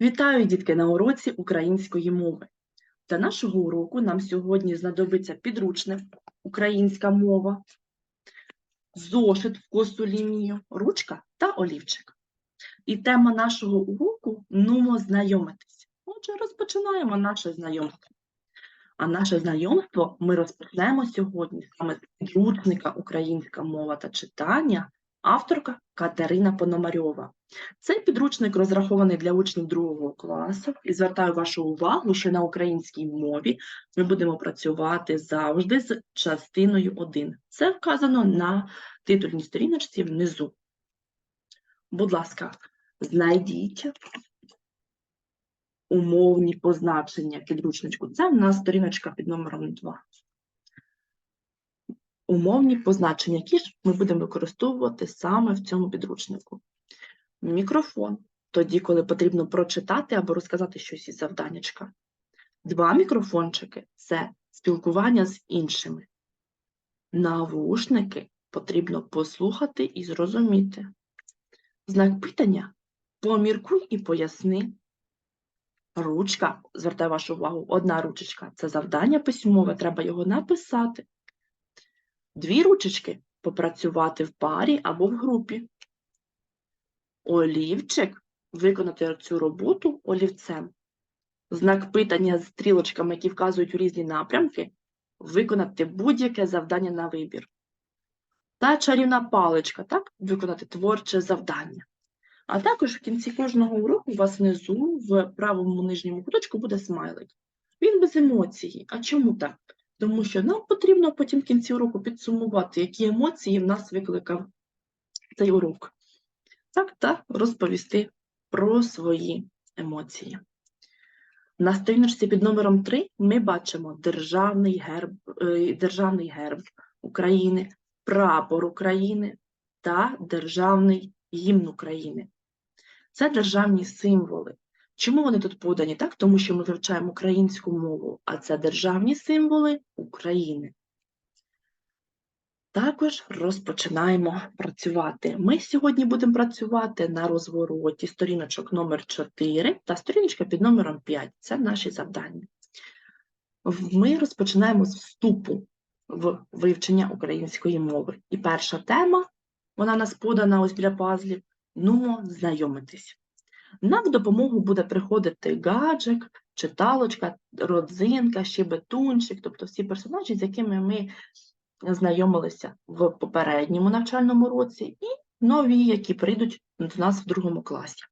Вітаю, дітки, на уроці української мови. Для нашого уроку нам сьогодні знадобиться підручник «Українська мова», зошит в косу лінію, ручка та олівчик. І тема нашого уроку «Нумо знайомитись». Отже, розпочинаємо наше знайомство. А наше знайомство ми розпочнемо сьогодні саме з підручника «Українська мова та читання», авторка Катерина Пономарьова. Цей підручник розрахований для учнів другого класу і звертаю вашу увагу, що на українській мові ми будемо працювати завжди з частиною 1. Це вказано на титульній сторіночці внизу. Будь ласка, знайдіть умовні позначення підручничку. Це в нас сторіночка під номером 2. Умовні позначення, які ж ми будемо використовувати саме в цьому підручнику. Мікрофон тоді, коли потрібно прочитати або розказати щось із завданнячка. Два мікрофончики це спілкування з іншими. Навушники потрібно послухати і зрозуміти. Знак питання поміркуй і поясни. Ручка, звертаю вашу увагу, одна ручечка це завдання письмове, треба його написати. Дві ручечки попрацювати в парі або в групі олівчик, виконати цю роботу олівцем. Знак питання з стрілочками, які вказують у різні напрямки, виконати будь-яке завдання на вибір. Та чарівна паличка, так, виконати творче завдання. А також в кінці кожного уроку у вас внизу в правому нижньому куточку буде смайлик. Він без емоцій. А чому так? Тому що нам потрібно потім в кінці уроку підсумувати, які емоції в нас викликав цей урок так та розповісти про свої емоції. На сторіночці під номером 3 ми бачимо державний герб, е, державний герб України, прапор України та державний гімн України. Це державні символи. Чому вони тут подані? Так? Тому що ми вивчаємо українську мову, а це державні символи України. Також розпочинаємо працювати. Ми сьогодні будемо працювати на розвороті сторіночок номер 4 та сторіночка під номером 5. Це наші завдання. Ми розпочинаємо з вступу в вивчення української мови. І перша тема, вона нас подана ось біля пазлів, нумо знайомитись. Нам в допомогу буде приходити гаджик, читалочка, родзинка, щебетунчик, тобто всі персонажі, з якими ми знайомилися в попередньому навчальному році, і нові, які прийдуть до нас в другому класі.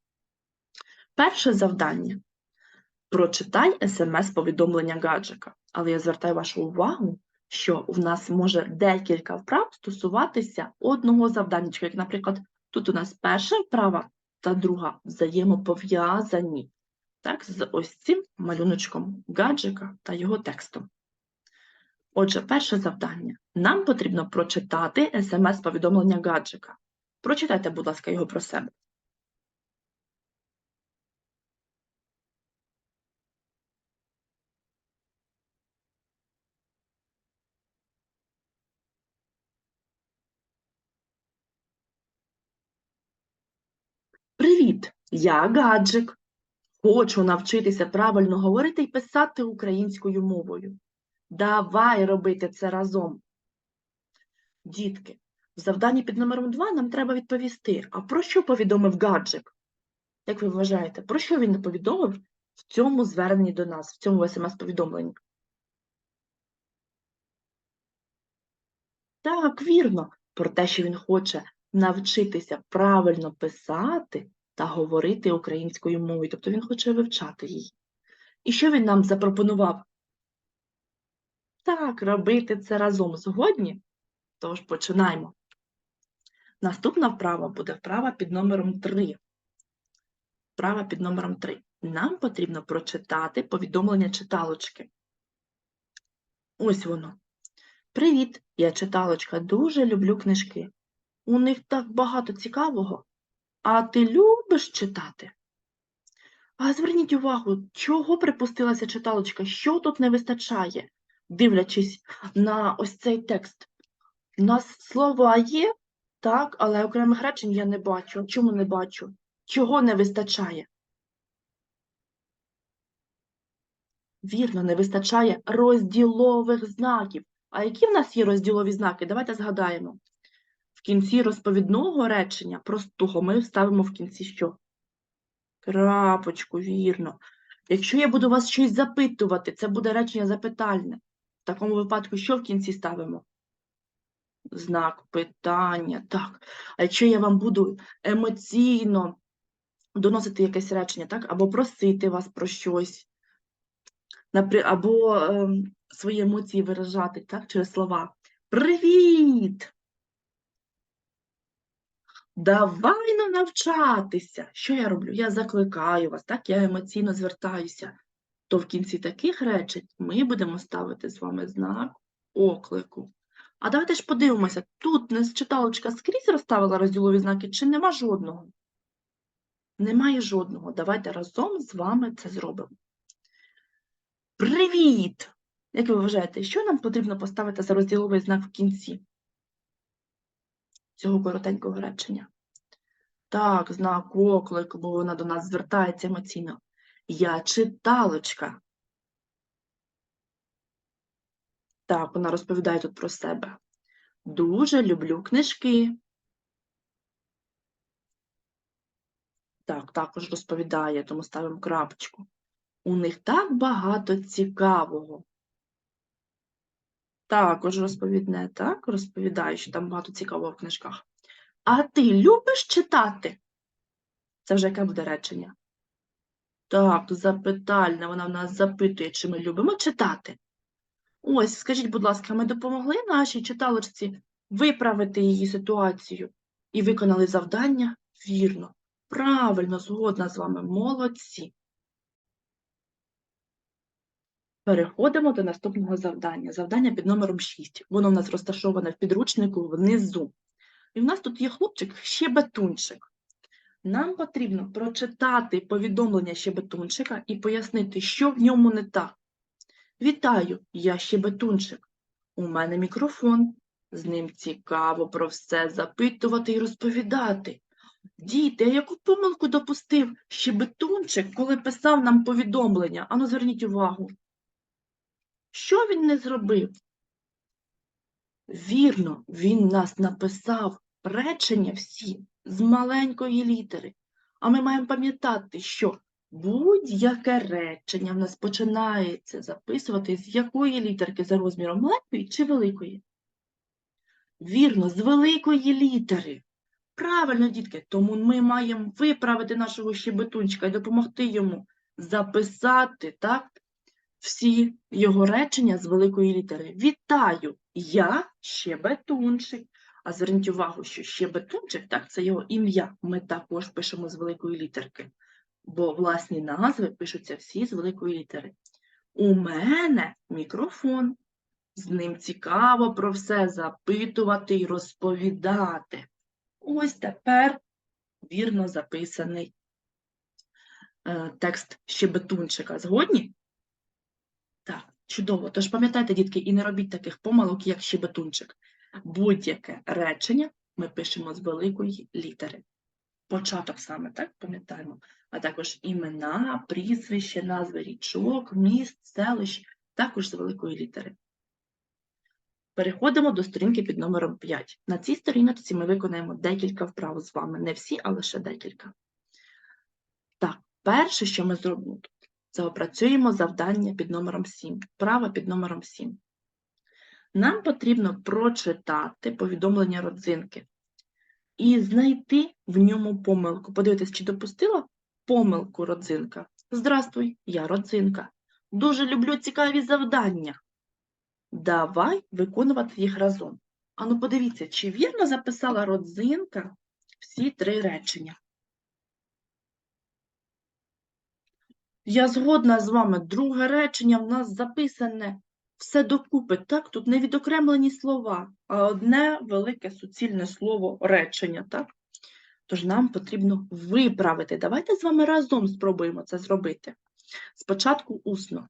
Перше завдання прочитай смс-повідомлення гаджика. Але я звертаю вашу увагу, що в нас може декілька вправ стосуватися одного завдання. Як, наприклад, тут у нас перша вправа та друга взаємопов'язані так, з ось цим малюночком гаджика та його текстом. Отже, перше завдання. Нам потрібно прочитати смс-повідомлення гаджика. Прочитайте, будь ласка, його про себе. Привіт! Я гаджик. Хочу навчитися правильно говорити і писати українською мовою. Давай робити це разом. Дітки, в завданні під номером 2 нам треба відповісти, а про що повідомив гаджик? Як ви вважаєте, про що він повідомив в цьому зверненні до нас, в цьому смс-повідомленні? Так, вірно, про те, що він хоче навчитися правильно писати та говорити українською мовою, тобто він хоче вивчати її. І що він нам запропонував? Так, робити це разом згодні? Тож починаємо. Наступна вправа буде вправа під номером 3. Вправа під номером 3. Нам потрібно прочитати повідомлення читалочки. Ось воно. Привіт, я читалочка, дуже люблю книжки. У них так багато цікавого. А ти любиш читати? А зверніть увагу, чого припустилася читалочка, що тут не вистачає, дивлячись на ось цей текст. У нас слова є, так, але окремих речень я не бачу. Чому не бачу? Чого не вистачає? Вірно, не вистачає розділових знаків. А які в нас є розділові знаки? Давайте згадаємо. Кінці розповідного речення простого ми ставимо в кінці що? Крапочку, вірно. Якщо я буду вас щось запитувати, це буде речення запитальне. В такому випадку що в кінці ставимо? Знак питання. Так. А якщо я вам буду емоційно доносити якесь речення, так? Або просити вас про щось, або ем, свої емоції виражати так? через слова. Привіт! Давай ну навчатися. Що я роблю? Я закликаю вас, так? Я емоційно звертаюся. То в кінці таких речень ми будемо ставити з вами знак оклику. А давайте ж подивимося, тут не читалочка скрізь розставила розділові знаки, чи нема жодного? Немає жодного. Давайте разом з вами це зробимо. Привіт! Як ви вважаєте, що нам потрібно поставити за розділовий знак в кінці цього коротенького речення? Так, знак оклику, бо вона до нас звертається емоційно. Я читалочка. Так, вона розповідає тут про себе. Дуже люблю книжки. Так, також розповідає, тому ставимо крапочку. У них так багато цікавого. Також розповідне, так, розповідає, що там багато цікавого в книжках. А ти любиш читати? Це вже яке буде речення? Так, запитальне, вона в нас запитує, чи ми любимо читати. Ось, скажіть, будь ласка, ми допомогли нашій читалочці виправити її ситуацію і виконали завдання вірно. Правильно, згодна з вами, молодці. Переходимо до наступного завдання. Завдання під номером 6. Воно в нас розташоване в підручнику внизу. І в нас тут є хлопчик щебетунчик. Нам потрібно прочитати повідомлення щебетунчика і пояснити, що в ньому не так. Вітаю, я щебетунчик. У мене мікрофон. З ним цікаво про все запитувати і розповідати. Діти, а яку помилку допустив щебетунчик, коли писав нам повідомлення? Ану, зверніть увагу. Що він не зробив? Вірно, він нас написав речення всі з маленької літери. А ми маємо пам'ятати, що будь-яке речення в нас починається записувати з якої літерки за розміром маленької чи великої? Вірно, з великої літери. Правильно, дітки, тому ми маємо виправити нашого щебетунчика і допомогти йому записати так, всі його речення з великої літери. Вітаю! Я щебетунчик. А зверніть увагу, що щебетунчик, так, це його ім'я. Ми також пишемо з великої літерки, бо власні назви пишуться всі з великої літери. У мене мікрофон. З ним цікаво про все запитувати і розповідати. Ось тепер вірно записаний е, текст щебетунчика. Згодні? Чудово. Тож пам'ятайте, дітки, і не робіть таких помилок, як щебетунчик. Будь-яке речення ми пишемо з великої літери. Початок саме, так, пам'ятаємо, а також імена, прізвище, назви річок, міст, селищ, також з великої літери. Переходимо до сторінки під номером 5. На цій сторіночці ми виконаємо декілька вправ з вами. Не всі, а лише декілька. Так, перше, що ми зробимо тут, це опрацюємо завдання під номером 7. Вправа під номером 7. Нам потрібно прочитати повідомлення родзинки і знайти в ньому помилку. Подивитись, чи допустила помилку родзинка. Здравствуй, я родзинка. Дуже люблю цікаві завдання. Давай виконувати їх разом. Ану, подивіться, чи вірно записала родзинка всі три речення. Я згодна з вами. Друге речення в нас записане все докупи, так? Тут не відокремлені слова, а одне велике суцільне слово речення, так? Тож нам потрібно виправити. Давайте з вами разом спробуємо це зробити. Спочатку усно.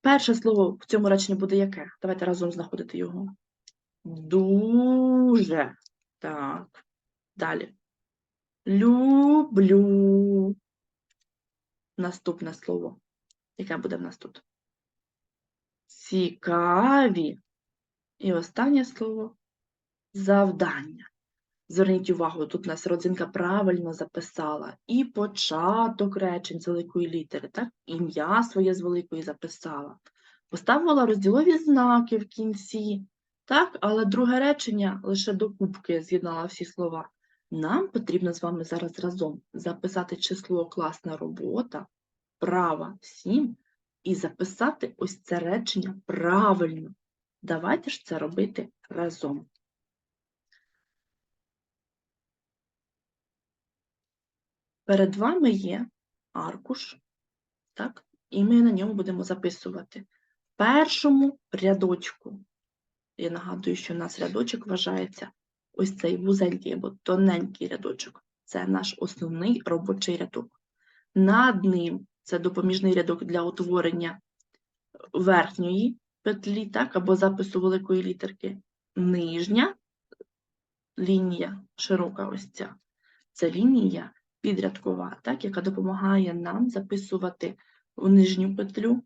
Перше слово в цьому реченні буде яке? Давайте разом знаходити його. Дуже. Так. Далі. Люблю. наступне слово. Яке буде в нас тут? Цікаві. І останнє слово завдання. Зверніть увагу, тут у нас родзинка правильно записала. І початок речень з великої літери, так? Ім'я своє з великої записала. Поставила розділові знаки в кінці, так? Але друге речення лише до кубки з'єднала всі слова. Нам потрібно з вами зараз разом записати число класна робота, права 7, і записати ось це речення правильно. Давайте ж це робити разом. Перед вами є аркуш, так? І ми на ньому будемо записувати. В першому рядочку, я нагадую, що у нас рядочок вважається ось цей вузенький або тоненький рядочок. Це наш основний робочий рядок. Над ним це допоміжний рядок для утворення верхньої петлі, так, або запису великої літерки. Нижня лінія, широка ось ця. Це лінія підрядкова, так, яка допомагає нам записувати в нижню петлю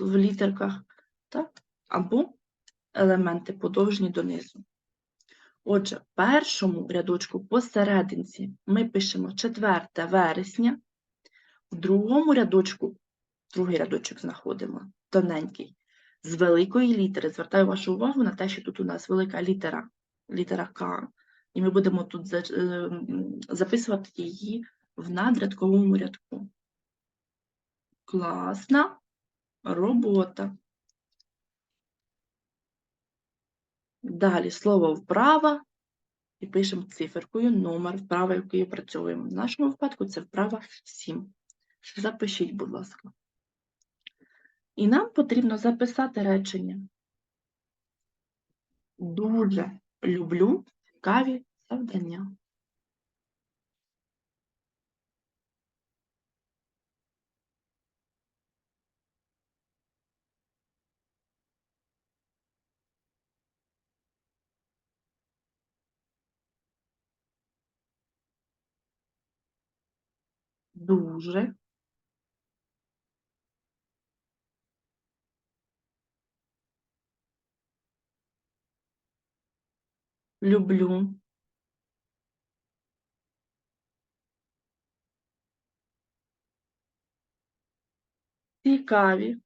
в літерках, так, або елементи подовжні донизу. Отже, в першому рядочку посерединці ми пишемо 4 вересня, в другому рядочку, другий рядочок знаходимо, тоненький, з великої літери. Звертаю вашу увагу на те, що тут у нас велика літера, літера К, і ми будемо тут е, записувати її в надрядковому рядку. Класна робота. Далі слово вправа і пишемо циферкою номер вправа, якою працюємо. В нашому випадку це вправа 7. Запишіть, будь ласка. І нам потрібно записати речення. Дуже люблю цікаві завдання. Дуже. Люблю. Цікаві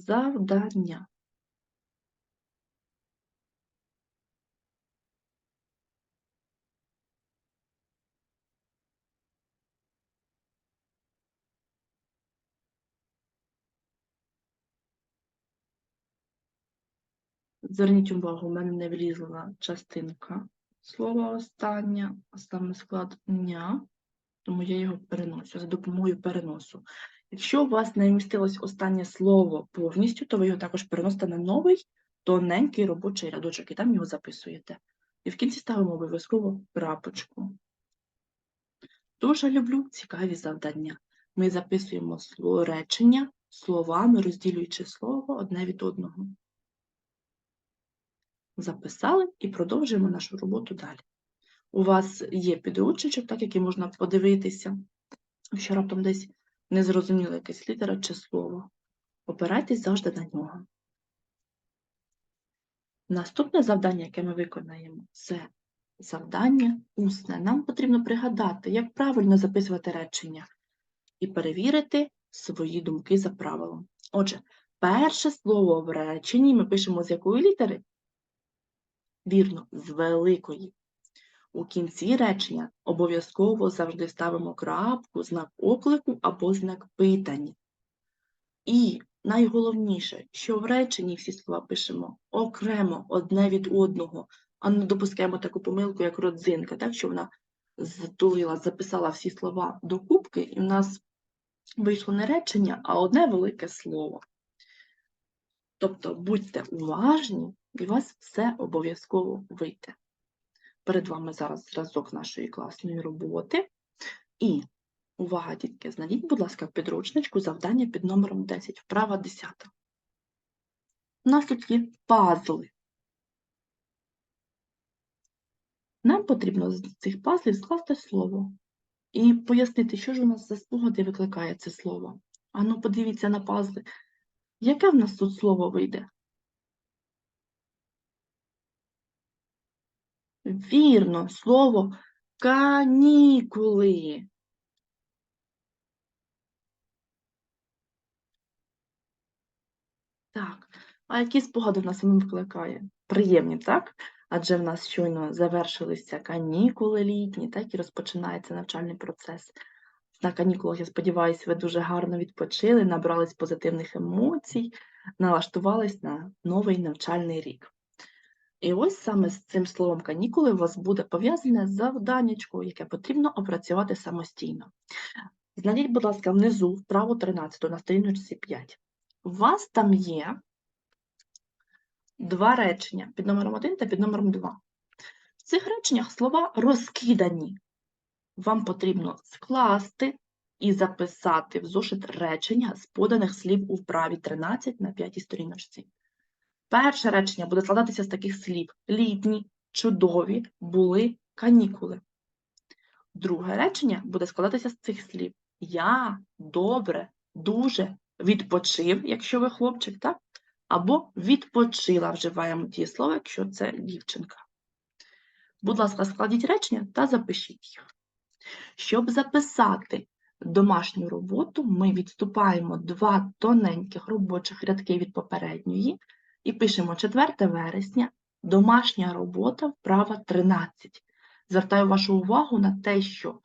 завдання. Зверніть увагу, у мене не влізла частинка слова остання, а саме склад дня, тому я його переношу за допомогою переносу. Якщо у вас не вмістилось останнє слово повністю, то ви його також переносите на новий тоненький робочий рядочок і там його записуєте. І в кінці ставимо обов'язково крапочку. Дуже люблю цікаві завдання. Ми записуємо речення словами, розділюючи слово одне від одного. Записали і продовжуємо нашу роботу далі. У вас є підручничок, так, який можна подивитися, що раптом десь не зрозуміла якась літера чи слово. Опирайтесь завжди на нього. Наступне завдання, яке ми виконаємо, це завдання усне. Нам потрібно пригадати, як правильно записувати речення і перевірити свої думки за правилом. Отже, перше слово в реченні ми пишемо з якої літери? Вірно, з великої. У кінці речення обов'язково завжди ставимо крапку, знак оклику або знак питання. І найголовніше, що в реченні всі слова пишемо окремо одне від одного, а не допускаємо таку помилку, як родзинка, так, що вона затулила, записала всі слова до кубки, і в нас вийшло не речення, а одне велике слово. Тобто будьте уважні, і у вас все обов'язково вийде. Перед вами зараз зразок нашої класної роботи. І Увага, дітки, знайдіть, будь ласка, в підручничку завдання під номером 10, вправа 10. У нас тут є пазли. Нам потрібно з цих пазлів скласти слово і пояснити, що ж у нас за спогади викликає це слово. Ану, подивіться на пазли. Яке в нас тут слово вийде? Вірно, слово канікули. Так, а які спогади в нас воно викликає? Приємні, так? Адже в нас щойно завершилися канікули літні, так і розпочинається навчальний процес. На канікулах, я сподіваюся, ви дуже гарно відпочили, набрались позитивних емоцій, налаштувались на новий навчальний рік. І ось саме з цим словом канікули у вас буде пов'язане завданнячко, яке потрібно опрацювати самостійно. Знайдіть, будь ласка, внизу вправо 13 на сторіночці 5. У вас там є два речення під номером 1 та під номером 2. В цих реченнях слова розкидані. Вам потрібно скласти і записати в зошит речення з поданих слів у вправі 13 на 5 сторіночці. Перше речення буде складатися з таких слів: літні, чудові, були канікули. Друге речення буде складатися з цих слів: я добре, дуже відпочив, якщо ви хлопчик, так? Або відпочила вживаємо ті слова, якщо це дівчинка. Будь ласка, складіть речення та запишіть їх. Щоб записати домашню роботу, ми відступаємо два тоненьких робочих рядки від попередньої і пишемо 4 вересня, домашня робота, вправа 13. Звертаю вашу увагу на те, що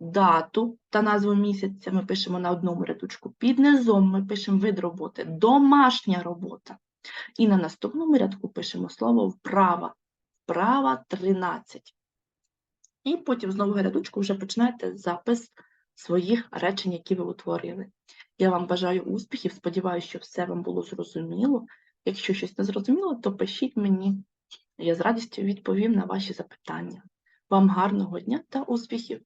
дату та назву місяця ми пишемо на одному рядочку. Під низом ми пишемо вид роботи домашня робота. І на наступному рядку пишемо слово вправа. Вправа 13. І потім з нового рядочку вже починаєте запис своїх речень, які ви утворили. Я вам бажаю успіхів, сподіваюся, що все вам було зрозуміло. Якщо щось не зрозуміло, то пишіть мені. Я з радістю відповім на ваші запитання. Вам гарного дня та успіхів!